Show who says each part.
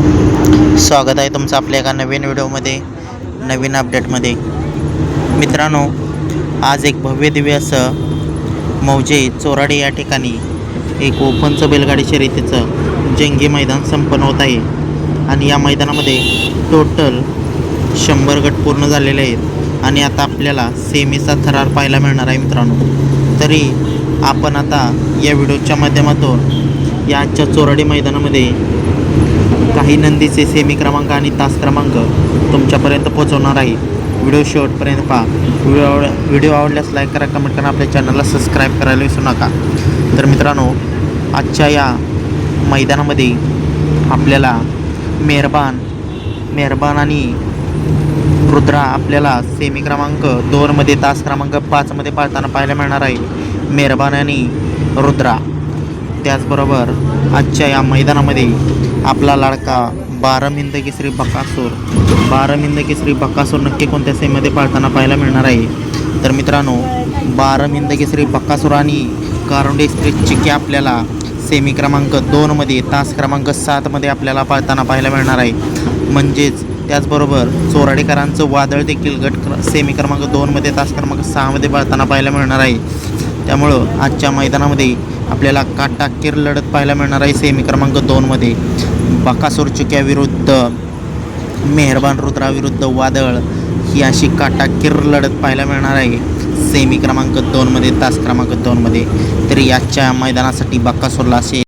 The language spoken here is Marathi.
Speaker 1: स्वागत आहे तुमचं आपल्या एका नवीन व्हिडिओमध्ये नवीन अपडेटमध्ये मित्रांनो आज एक भव्य दिव्य असं मौजे चोराडे या ठिकाणी एक ओपनचं बैलगाडी शर्यतीचं जंगी मैदान संपन्न होत आहे. आणि या मैदानामध्ये टोटल शंभर गट पूर्ण झालेले आहेत. आणि आता आपल्याला सेमीचा थरार पाहायला मिळणार आहे मित्रांनो. तरी आपण आता या व्हिडिओच्या माध्यमातून या आजच्या चोराडी मैदानामध्ये काही नंदीचे सेमी क्रमांक आणि तास क्रमांक तुमच्यापर्यंत पोहोचवणार आहे. व्हिडिओ शेवटपर्यंत पहा. व्हिडिओ आवड व्हिडिओ आवडल्यास लाईक करा कमेंट करा आपल्या चॅनलला सबस्क्राईब करायला विसरू नका. तर मित्रांनो आजच्या या मैदानामध्ये आपल्याला मेहरबान मेहरबान आणि रुद्रा आपल्याला सेमी क्रमांक दोनमध्ये तास क्रमांक पाचमध्ये पाळताना पाहायला मिळणार आहे. मेहरबान आणि रुद्रा. त्याचबरोबर आजच्या या मैदानामध्ये आपला लाडका बारामिंद केसरी बकासूर. बारामिंद केसरी बकासूर नक्की कोणत्या सेमध्ये पाळताना पाहायला मिळणार आहे? तर मित्रांनो बारामिंद केसरी बकासूर आणि कारुंडे एक्सप्रेस चिके आपल्याला सेमी क्रमांक दोनमध्ये तास क्रमांक सातमध्ये आपल्याला पाळताना पाहायला मिळणार आहे. म्हणजेच त्याचबरोबर चोराडेकरांचं वादळ देखील गट क्र सेमी क्रमांक दोनमध्ये तास क्रमांक सहामध्ये पाळताना पाहायला मिळणार आहे. त्यामुळं आजच्या मैदानामध्ये आपल्याला काटाकीर लढत पाहायला मिळणार आहे. सेमी क्रमांक दोनमध्ये बकासूर चुक्या विरुद्ध मेहरबान रुद्राविरुद्ध वादळ ही अशी काटाकीर लढत पाहायला मिळणार आहे. सेमी क्रमांक दोनमध्ये तास क्रमांक दोनमध्ये तरी याच्या मैदानासाठी बकासूरला असे